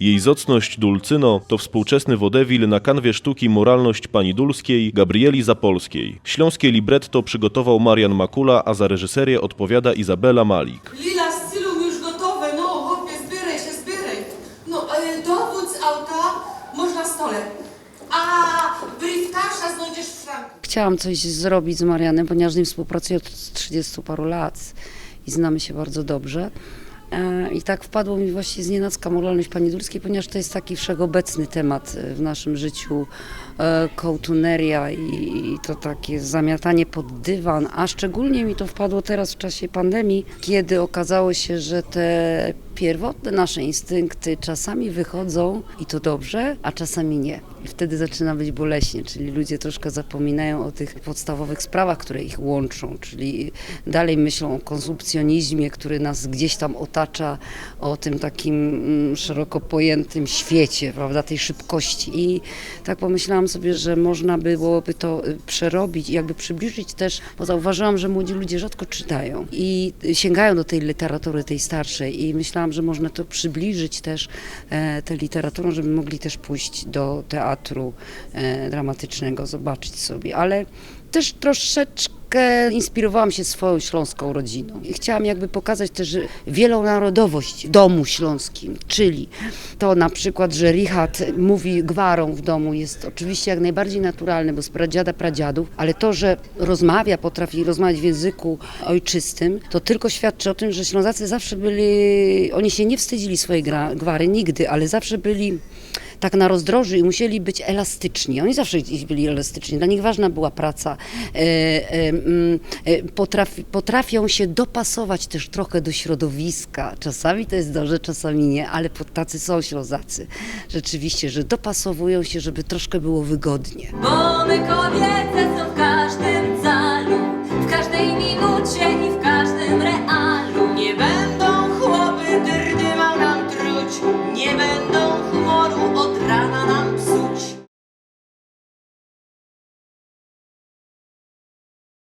Jej zacność Dulcyno to współczesny wodewil na kanwie sztuki Moralność Pani Dulskiej Gabrieli Zapolskiej. Śląskie libretto przygotował Marian Makula, a za reżyserię odpowiada Izabela Malik. Lila z Cylą już gotowe, no chłopie, zbieraj się, zbieraj. No, e, dowód z auta masz na stole. A brieftasza znajdziesz w szranku. Chciałam coś zrobić z Marianem, ponieważ z nim współpracuję od 30 paru lat i znamy się bardzo dobrze. E, I tak wpadło mi właśnie znienacka moralność pani Dulskiej, ponieważ to jest taki wszechobecny temat e, w naszym życiu, e, kołtuneria i, i to takie zamiatanie pod dywan, a szczególnie mi to wpadło teraz w czasie pandemii, kiedy okazało się, że te pierwotne nasze instynkty czasami wychodzą i to dobrze, a czasami nie. I wtedy zaczyna być boleśnie, czyli ludzie troszkę zapominają o tych podstawowych sprawach, które ich łączą, czyli dalej myślą o konsumpcjonizmie, który nas gdzieś tam otacza, o tym takim mm, szeroko pojętym świecie, prawda, tej szybkości. I tak pomyślałam sobie, że można byłoby to y, przerobić i jakby przybliżyć też, bo zauważyłam, że młodzi ludzie rzadko czytają i sięgają do tej literatury, tej starszej i myślałam, że można to przybliżyć też e, tę literaturą, żeby mogli też pójść do teatru e, dramatycznego, zobaczyć sobie, ale też troszeczkę inspirowałam się swoją śląską rodziną. I chciałam jakby pokazać też wielonarodowość domu śląskim, czyli to na przykład, że Richard mówi gwarą w domu jest oczywiście jak najbardziej naturalne, bo z pradziada pradziadów, ale to, że rozmawia, potrafi rozmawiać w języku ojczystym, to tylko świadczy o tym, że Ślązacy zawsze byli, oni się nie wstydzili swojej gwary nigdy, ale zawsze byli tak na rozdrożu i musieli być elastyczni. Oni zawsze byli elastyczni. Dla nich ważna była praca. E, e, mm, e, potrafi, potrafią się dopasować też trochę do środowiska. Czasami to jest dobrze, czasami nie, ale tacy są ślązacy. Rzeczywiście, że dopasowują się, żeby troszkę było wygodnie. Bo my kobiece